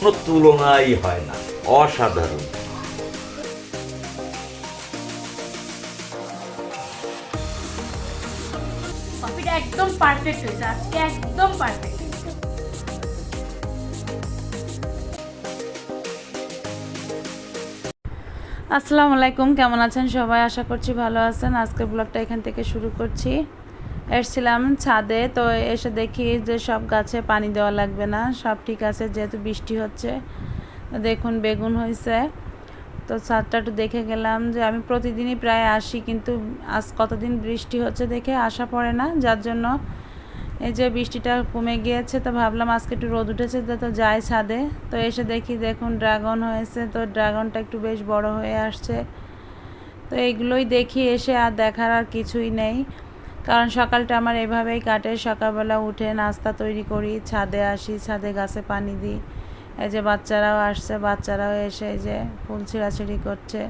কোনো তুলনাই হয় না অসাধারণ। একদম পারফেক্ট হয়েছে আজকে একদম পারফেক্ট আসসালামু আলাইকুম কেমন আছেন সবাই? আশা করছি ভালো আছেন। আজকের ব্লগটা এখান থেকে শুরু করছি। এসছিলাম ছাদে, তো এসে দেখি যে সব গাছে পানি দেওয়া লাগবে না, সব ঠিক আছে যেহেতু বৃষ্টি হচ্ছে। দেখুন, বেগুন হয়েছে। তো ছাদটা একটু দেখে গেলাম যে আমি প্রতিদিনই প্রায় আসি, কিন্তু আজ কতদিন বৃষ্টি হচ্ছে দেখে আসা পড়ে না। যার জন্য এই যে বৃষ্টিটা কমে গিয়েছে, তো ভাবলাম আজকে একটু রোদ উঠেছে, তো যাই ছাদে। তো এসে দেখি, দেখুন, ড্রাগন হয়েছে, তো ড্রাগনটা একটু বেশ বড় হয়ে আসছে। তো এগুলোই দেখি, এসে আর দেখার আর কিছুই নেই। কারণ সকালটা আমার এভাবেই কাটে। সকালবেলা উঠে নাস্তা তৈরি করি, ছাদে আসি, ছাদে গাছে পানি দিই। এই যে বাচ্চারাও আসছে, বাচ্চারাও এসে এই যে ফুল ছিঁড়াছিঁড়ি করছে।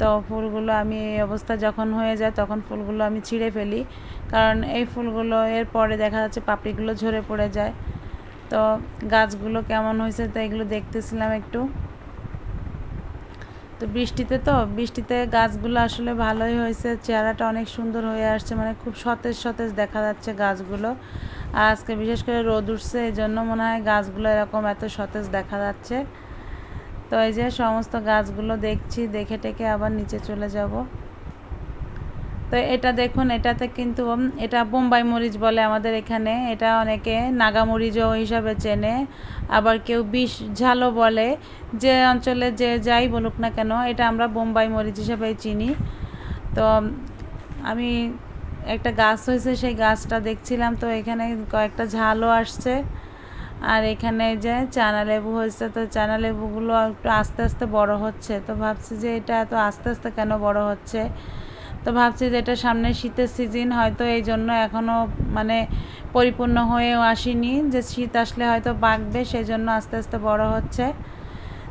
তো ফুলগুলো আমি এই অবস্থা যখন হয়ে যায় তখন ফুলগুলো আমি ছিঁড়ে ফেলি। কারণ এই ফুলগুলো এর পরে দেখা যাচ্ছে পাপড়িগুলো ঝরে পড়ে যায়। তো গাছগুলো কেমন হয়েছে তো এগুলো দেখতেছিলাম একটু। তো বৃষ্টিতে তো, বৃষ্টিতে গাছগুলো আসলে ভালোই হয়েছে। চেহারাটা অনেক সুন্দর হয়ে আসছে মানে খুব সতেজ সতেজ দেখা যাচ্ছে গাছগুলো। আর আজকে বিশেষ করে রোদ উঠছে এই জন্য মনে হয় গাছগুলো এরকম এত সতেজ দেখা যাচ্ছে। তো এই যে সমস্ত গাছগুলো দেখছি, দেখে টেকে আবার নিচে চলে যাব। তো এটা দেখুন, এটাতে কিন্তু এটা বোম্বাই মরিচ বলে আমাদের এখানে। এটা অনেকে নাগা মরিচও হিসাবে চেনে। আবার কেউ বিষ ঝালও বলে। যে অঞ্চলে যে যাই বলুক না কেন, এটা আমরা বোম্বাই মরিচ হিসাবে চিনি। তো আমি একটা গাছ হয়েছে, সেই গাছটা দেখছিলাম। তো এখানে কয়েকটা ঝালও আসছে। আর এখানে যে চানা লেবু হয়েছে, তো চানা লেবুগুলো একটু আস্তে আস্তে বড় হচ্ছে। তো ভাবছি যে এটা এত আস্তে আস্তে কেন বড় হচ্ছে? তো ভাবছি যে এটা সামনে শীতের সিজন হয়তো এই জন্য এখনও মানে পরিপূর্ণ হয়েও আসেনি। যে শীত আসলে হয়তো বাঁকবে সেই জন্য আস্তে আস্তে বড় হচ্ছে।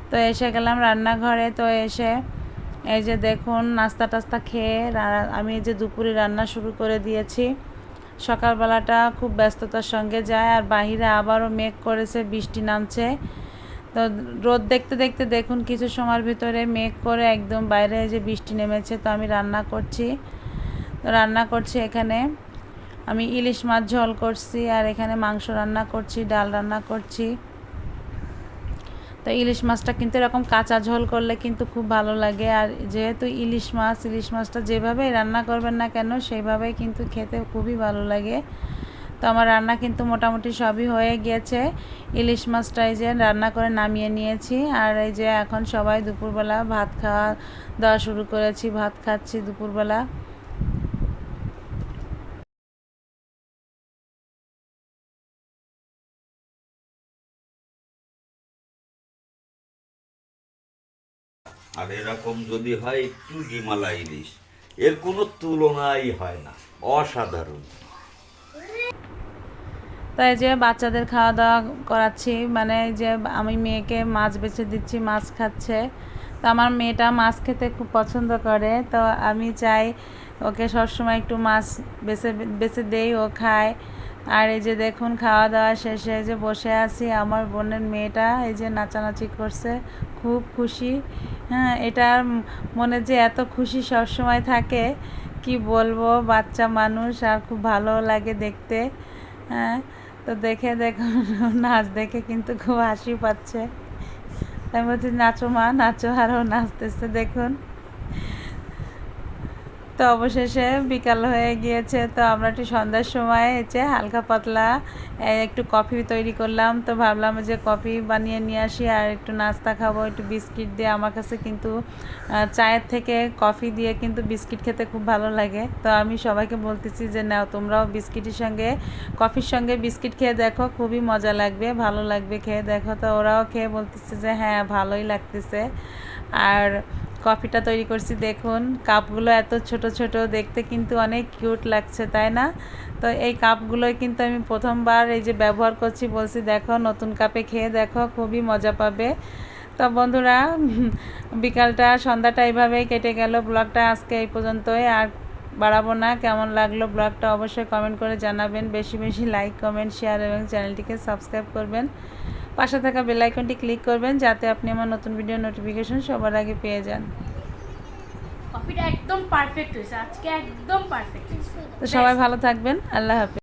তো এসে গেলাম রান্নাঘরে, তো এসে এই যে দেখুন, নাস্তা টাস্তা খেয়ে আমি এই যে দুপুরে রান্না শুরু করে দিয়েছি। সকালবেলাটা খুব ব্যস্ততার সঙ্গে যায়, আর বাহিরে আবারও মেঘ করেছে, বৃষ্টি নামছে। তো রোদ দেখতে দেখতে দেখুন কিছু সময়ের ভিতরে মেঘ করে একদম বাইরে যে বৃষ্টি নেমেছে, তো আমি রান্না করছি। তো রান্না করছি এখানে। আমি ইলিশ মাছ ঝোল করছি আর এখানে মাংস রান্না করছি, ডাল রান্না করছি। তো ইলিশ মাছটা কিন্তু এরকম কাঁচা ঝোল করলে কিন্তু খুব ভালো লাগে। আর যেহেতু ইলিশ মাছ, ইলিশ মাছটা যেভাবেই রান্না করবেন না কেন সেইভাবেই কিন্তু খেতে খুবই ভালো লাগে। তো আমার রান্না কিন্তু মোটামুটি সবই হয়ে গিয়েছে। ইলিশ মাছটা এই যে রান্না করে নামিয়ে নিয়েছি। আর এই যে এখন সবাই দুপুরবেলা ভাত খাওয়া দেওয়া শুরু করেছি। ভাত খাচ্ছি দুপুরবেলা। আর এরকম যদি হয় একটু ডিমালা ইলিশ, এর কোনো তুলনাই হয় না। অসাধারণ। তাই যে বাচ্চাদের খাওয়া দাওয়া করাচ্ছি মানে যে আমি মেয়েকে মাছ বেছে দিচ্ছি, মাছ খাচ্ছে। তো আমার মেয়েটা মাছ খেতে খুব পছন্দ করে, তো আমি চাই ওকে সবসময় একটু মাছ বেছে বেছে দেই, ও খায়। আর এই যে দেখুন খাওয়া দাওয়া শেষে এই যে বসে আছি, আমার বোনের মেয়েটা এই যে নাচানাচি করছে, খুব খুশি। হ্যাঁ এটার মনে যে এত খুশি সবসময় থাকে, কি বলব, বাচ্চা মানুষ আর খুব ভালো লাগে দেখতে। হ্যাঁ তো দেখে দেখুন নাচ দেখে কিন্তু খুব হাসি পাচ্ছে। আমি বলছি, নাচো মা, নাচো আরও নাচতেছে, দেখুন। তো অবশেষে বিকাল হয়ে গিয়েছে, তো আমরা একটু সন্ধ্যার সময় হচ্ছে হালকা পাতলা একটু কফি তৈরি করলাম। তো ভাবলাম যে কফি বানিয়ে নিয়ে আসি আর একটু নাস্তা খাব, একটু বিস্কিট দিয়ে। আমার কাছে কিন্তু চায়ের থেকে কফি দিয়ে কিন্তু বিস্কিট খেতে খুব ভালো লাগে। তো আমি সবাইকে বলতেছি যে, নাও, তোমরাও বিস্কিটের সঙ্গে, কফির সঙ্গে বিস্কিট খেয়ে দেখো, খুবই মজা লাগবে, ভালো লাগবে খেয়ে দেখো। তো ওরাও খেয়ে বলতেছে যে হ্যাঁ ভালোই লাগতেছে। আর কফিটা তৈরি করছি, দেখুন। কাপগুলো এত ছোট ছোট, দেখতে কিন্তু অনেক কিউট লাগছে, তাই না? তো এই কাপগুলোই কিন্তু আমি প্রথমবার এই যে ব্যবহার করছি, বলছি দেখো, নতুন কাপে খেয়ে দেখো, খুবই মজা পাবে। তো বন্ধুরা, বিকালটা, সন্ধ্যাটা এইভাবেই কেটে গেল। ব্লগটা আজকে এই পর্যন্তই, আর বাড়াবো না। কেমন লাগল ব্লগটা অবশ্যই কমেন্ট করে জানাবেন। বেশি বেশি লাইক, কমেন্ট, শেয়ার এবং চ্যানেলটিকে সাবস্ক্রাইব করবেন। পাশে থাকা বেল আইকনটি ক্লিক করবেন যাতে আপনি আমার নতুন ভিডিও নোটিফিকেশন সবার আগে পেয়ে যান। কফিটা একদম পারফেক্ট হয়েছে আজকে একদম পারফেক্ট তো সবাই ভালো থাকবেন আল্লাহ হাফেজ।